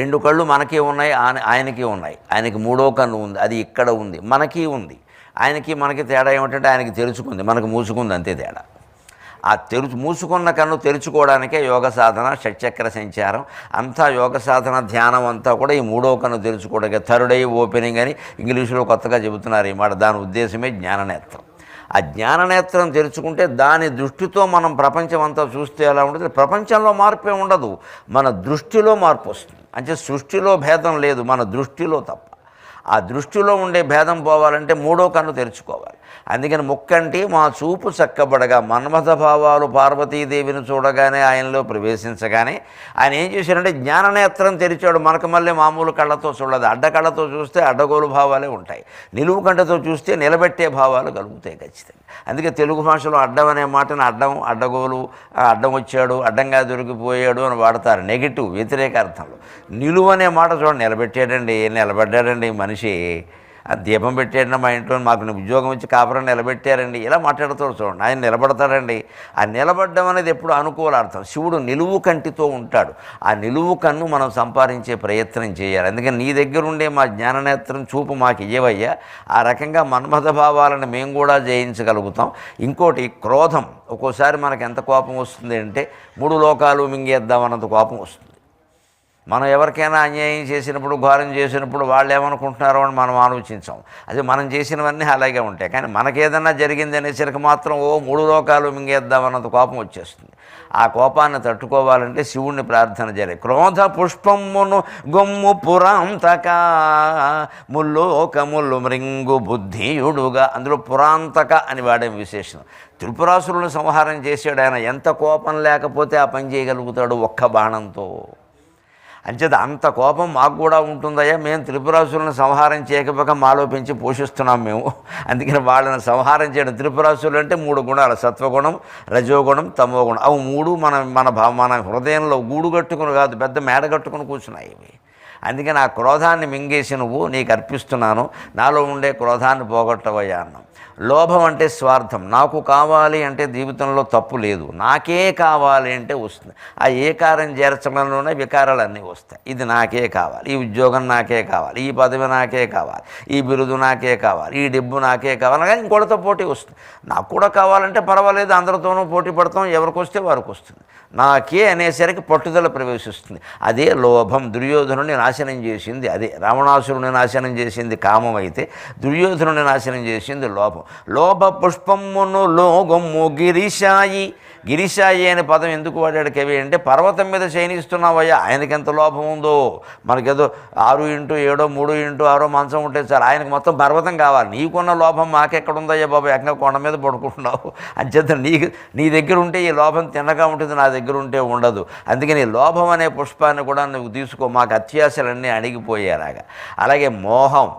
రెండు కళ్ళు మనకి ఉన్నాయి ఆయన ఆయనకి ఉన్నాయి. ఆయనకి మూడో కన్ను ఉంది అది ఇక్కడ ఉంది మనకి ఉంది. ఆయనకి మనకి తేడా ఏమిటంటే ఆయనకి తెరుచుకుంది మనకు మూసుకుంది అంతే తేడా. ఆ తెరుచు మూసుకున్న కన్ను తెరుచుకోవడానికే యోగ సాధన షట్చక్ర సంచారం అంతా యోగ సాధన ధ్యానం అంతా కూడా ఈ మూడో కన్ను తెరుచుకోవడానికి థర్డ్ ఐ ఓపెనింగ్ అని ఇంగ్లీషులో కొత్తగా చెబుతున్నారు ఈ మాట. దాని ఉద్దేశమే జ్ఞాననేత్రం. ఆ జ్ఞాననేత్రం తెరుచుకుంటే దాని దృష్టితో మనం ప్రపంచం అంతా చూస్తే ఎలా ఉంటుంది. ప్రపంచంలో మార్పే ఉండదు. మన దృష్టిలో మార్పు వస్తుంది. అంటే సృష్టిలో భేదం లేదు. మన దృష్టిలో తప్ప. ఆ దృష్టిలో ఉండే భేదం పోవాలంటే మూడో కన్ను తెరుచుకోవాలి. అందుకని ముక్కంటి మా చూపు చక్కబడగా మన్మథ భావాలు పార్వతీదేవిని చూడగానే ఆయనలో ప్రవేశించగానే ఆయన ఏం చేశాడంటే జ్ఞాననేత్రం తెరిచాడు. మనకు మళ్ళీ మామూలు కళ్ళతో చూడదు అడ్డ కళ్ళతో చూస్తే అడ్డగోలు భావాలే ఉంటాయి. నిలువు కంటతో చూస్తే నిలబెట్టే భావాలు కలుగుతాయి ఖచ్చితంగా. అందుకే తెలుగు భాషలో అడ్డం అనే మాటను అడ్డం అడ్డగోలు అడ్డం వచ్చాడు అడ్డంగా దొరికిపోయాడు అని వాడతారు. నెగిటివ్ వ్యతిరేక అర్థంలో. నిలువు అనే మాట చూడండి. నిలబెట్టాడండి నిలబడ్డాడండి మనిషి. దీపం పెట్టాడు మా ఇంట్లో మాకు ఉద్యోగం ఇచ్చి కాపురం నిలబెట్టారండి. ఇలా మాట్లాడుతాడు చూడండి. ఆయన నిలబడతాడండి. ఆ నిలబడ్డం అనేది ఎప్పుడు అనుకూల అర్థం. శివుడు నిలువు కంటితో ఉంటాడు. ఆ నిలువు కన్ను మనం సంపాదించే ప్రయత్నం చేయాలి. అందుకని నీ దగ్గర ఉండే మా జ్ఞాననేత్రం చూపు మాకు ఇయ్యవయ్యా. ఆ రకంగా మన్మథ భావాలను మేము కూడా జయించగలుగుతాం. ఇంకోటి క్రోధం. ఒక్కోసారి మనకు ఎంత కోపం వస్తుంది అంటే మూడు లోకాలు మింగేద్దామన్నంత కోపం వస్తుంది. మనం ఎవరికైనా అన్యాయం చేసినప్పుడు ఘోరం చేసినప్పుడు వాళ్ళు ఏమనుకుంటున్నారో అని మనం ఆలోచించాం. అదే మనం చేసినవన్నీ అలాగే ఉంటాయి. కానీ మనకేదన్నా జరిగింది అనేసరికి మాత్రం ఓ మూడు లోకాలు మింగేద్దామన్నంత కోపం వచ్చేస్తుంది. ఆ కోపాన్ని తట్టుకోవాలంటే శివుణ్ణి ప్రార్థన చేయాలి. క్రోధ పుష్పమును గొమ్ము పురాంతక ముల్లోకములు మృంగు బుద్ధియుడుగా. అందులో పురాంతక అని వాడే విశేషం త్రిపురాసురులను సంహారం చేసాడు ఆయన. ఎంత కోపం లేకపోతే ఆ పని చేయగలుగుతాడు ఒక్క బాణంతో. అంచేత అంత కోపం మాకు కూడా ఉంటుందయ్యా. మేము త్రిపురాసులను సంహారం చేయకపోక మాలో పెంచి పోషిస్తున్నాం మేము. అందుకని వాళ్ళని సంహారం చేయడం. త్రిపురాసులు అంటే మూడు గుణాలు. సత్వగుణం రజోగుణం తమోగుణం. అవి మూడు మన మన భా మన హృదయంలో గూడు కట్టుకుని కాదు పెద్ద మేడ కట్టుకుని కూర్చున్నాయి ఇవి. అందుకే నా క్రోధాన్ని మింగేసి నువ్వు నీకు అర్పిస్తున్నాను. నాలో ఉండే క్రోధాన్ని పోగొట్టవయ్యా అన్నాం. లోభం అంటే స్వార్థం. నాకు కావాలి అంటే జీవితంలో తప్పు లేదు. నాకే కావాలి అంటే వస్తుంది. ఆ ఏకారం చేర్చడంలోనే వికారాలన్నీ వస్తాయి. ఇది నాకే కావాలి. ఈ ఉద్యోగం నాకే కావాలి. ఈ పదవి నాకే కావాలి. ఈ బిరుదు నాకే కావాలి. ఈ డబ్బు నాకే కావాలి. కానీ ఇంకోటితో పోటీ వస్తుంది. నాకు కూడా కావాలంటే పర్వాలేదు. అందరితోనూ పోటీ పడతాం. ఎవరికి వస్తే వారికి వస్తుంది. నాకే అనేసరికి పట్టుదల ప్రవేశిస్తుంది. అదే లోభం. దుర్యోధనుని నాశనం చేసింది. అదే రావణాసురుని నాశనం చేసింది కామం అయితే దుర్యోధనుని నాశనం చేసింది లోపం. లోప పుష్పమును లోగొమ్ము గిరిశాయి. గిరిశాయి అనే పదం ఎందుకు వాడాడు కవి అంటే పర్వతం మీద శయనిస్తున్నావయ్యా ఆయనకి ఎంత లోపం ఉందో. మనకేదో ఆరు ఇంటూ ఏడో మూడు ఇంటూ ఆరో మంచం ఉంటే సార్ ఆయనకు మొత్తం పర్వతం కావాలి. నీకున్న లోపం మాకెక్కడ ఉందయ్యా బాబు? ఎక్కడ కొండ మీద పడుకుంటున్నావు. అంచేత నీకు నీ దగ్గర ఉంటే ఈ లోపం తిన్నగా ఉంటుంది నా దగ్గర ఉంటే ఉండదు. అందుకని లోభం అనే పుష్పాన్ని కూడా నువ్వు తీసుకో. మాకు అత్యాశలన్నీ అణిగిపోయేలాగా అలాగే మోహం.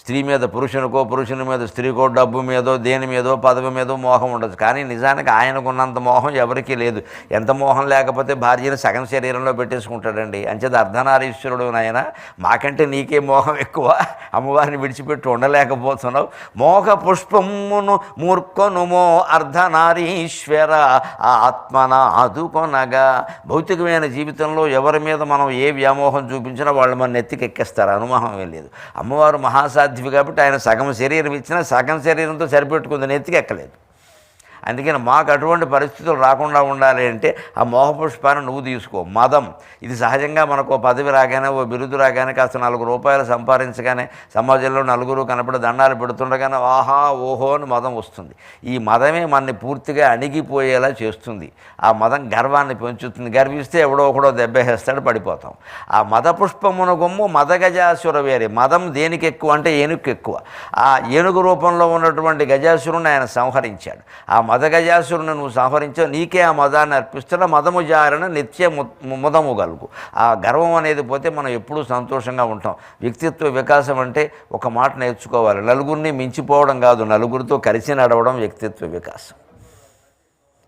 స్త్రీ మీద పురుషునికో పురుషుని మీద స్త్రీకో డబ్బు మీదో దేని మీదో పదవి మీదో మోహం ఉండదు. కానీ నిజానికి ఆయనకున్నంత మోహం ఎవరికీ లేదు. ఎంత మోహం లేకపోతే భార్యను సగం శరీరంలో పెట్టేసుకుంటాడండి. అంచేది అర్ధనారీశ్వరుడు నాయన మాకంటే నీకే మోహం ఎక్కువ. అమ్మవారిని విడిచిపెట్టి ఉండలేకపోతున్నావు. మోహ పుష్పమును మూర్ఖనుమో అర్ధనారీశ్వర ఆత్మన అదుకొనగా భౌతికమైన జీవితంలో ఎవరి మీద మనం ఏ వ్యామోహం చూపించినా వాళ్ళు మన నెత్తికెక్కేస్తారు. అనుమోహం ఏం లేదు. అమ్మవారు మహాసా మహాసాధ్వి కాబట్టి ఆయన సగం శరీరం ఇచ్చినా సగం శరీరంతో సరిపెట్టుకుంది ఎత్తికెక్కలేదు. అందుకని మాకు అటువంటి పరిస్థితులు రాకుండా ఉండాలి అంటే ఆ మోహపుష్పాన్ని నువ్వు తీసుకో. మదం. ఇది సహజంగా మనకు ఓ పదవి రాగానే ఓ బిరుదు రాగానే కాస్త నాలుగు రూపాయలు సంపాదించగానే సమాజంలో నలుగురు కనపడి దండాలు పెడుతుండగానే ఆహా ఓహో అని మదం వస్తుంది. ఈ మదమే మనని పూర్తిగా అణిగిపోయేలా చేస్తుంది. ఆ మదం గర్వాన్ని పెంచుతుంది. గర్విస్తే ఎవడో ఒకడో దెబ్బేస్తాడు పడిపోతాం. ఆ మద పుష్పమున గొమ్ము మదగజాసుర వేరే. మదం దేనికి ఎక్కువ అంటే ఏనుగు ఎక్కువ. ఆ ఏనుగు రూపంలో ఉన్నటువంటి గజాసురుని ఆయన సంహరించాడు. ఆ మద మదగజాసురుని నువ్వు సంహరించావు నీకే ఆ మదాన్ని అర్పిస్తున్న మదము జారణ నిత్య ము- ముదము గలుగు ఆ గర్వం అనేది పోతే మనం ఎప్పుడూ సంతోషంగా ఉంటాం. వ్యక్తిత్వ వికాసం అంటే ఒక మాట నేర్చుకోవాలి. నలుగురిని మించిపోవడం కాదు నలుగురితో కలిసి నడవడం వ్యక్తిత్వ వికాసం.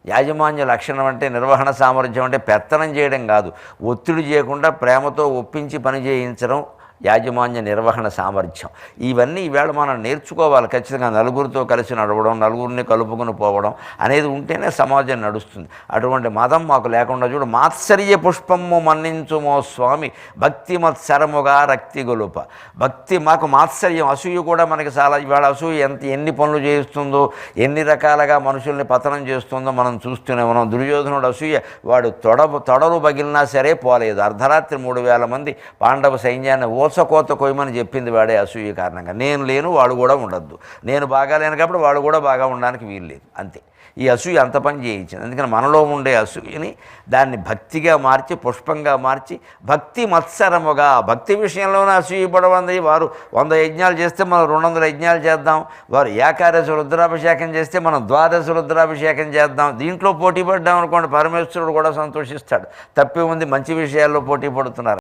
యాజమాన్య లక్షణం అంటే నిర్వహణ సామర్థ్యం అంటే పెత్తనం చేయడం కాదు. ఒత్తిడి చేయకుండా ప్రేమతో ఒప్పించి పని చేయించడం యాజమాన్య నిర్వహణ సామర్థ్యం. ఇవన్నీ ఈవేళ మనం నేర్చుకోవాలి. ఖచ్చితంగా నలుగురితో కలిసి నడవడం నలుగురిని కలుపుకొని పోవడం అనేది ఉంటేనే సమాజం నడుస్తుంది. అటువంటి మతం మాకు లేకుండా చూడు మాత్సర్య పుష్పము మన్నించుమో స్వామి. భక్తి మత్సరముగా రక్తి గొలుప. భక్తి మాకు మాత్సర్యం. అసూయ కూడా మనకి చాలా ఇవాళ అసూయ ఎంత ఎన్ని పనులు చేస్తుందో ఎన్ని రకాలుగా మనుషుల్ని పతనం చేస్తుందో మనం చూస్తూనే ఉన్నాం. దుర్యోధనుడు అసూయ వాడు తొడ తొడలు పగిలినా సరే పోలేదు. అర్ధరాత్రి మూడు వేల మంది పాండవ సైన్యాన్ని ఓసకోత కొయ్యమని చెప్పింది వాడే అసూయ కారణంగా. నేను లేను వాడు కూడా ఉండద్దు. నేను బాగా లేను కాబట్టి వాడు కూడా బాగా ఉండడానికి వీలు లేదు. అంతే. ఈ అసూయ అంత పని చేయించింది. అందుకని మనలో ఉండే అసూయని దాన్ని భక్తిగా మార్చి పుష్పంగా మార్చి భక్తి మత్సరముగా భక్తి విషయంలోనే అసూయపడవంది వారు వంద యజ్ఞాలు చేస్తే మనం రెండు వందల యజ్ఞాలు చేద్దాం. వారు ఏకాదశ రుద్రాభిషేకం చేస్తే మనం ద్వాదశ రుద్రాభిషేకం చేద్దాం. దీంట్లో పోటీ పడ్డాం అనుకోండి పరమేశ్వరుడు కూడా సంతోషిస్తాడు. తప్పే ఉంది మంచి విషయాల్లో పోటీ పడుతున్నారు.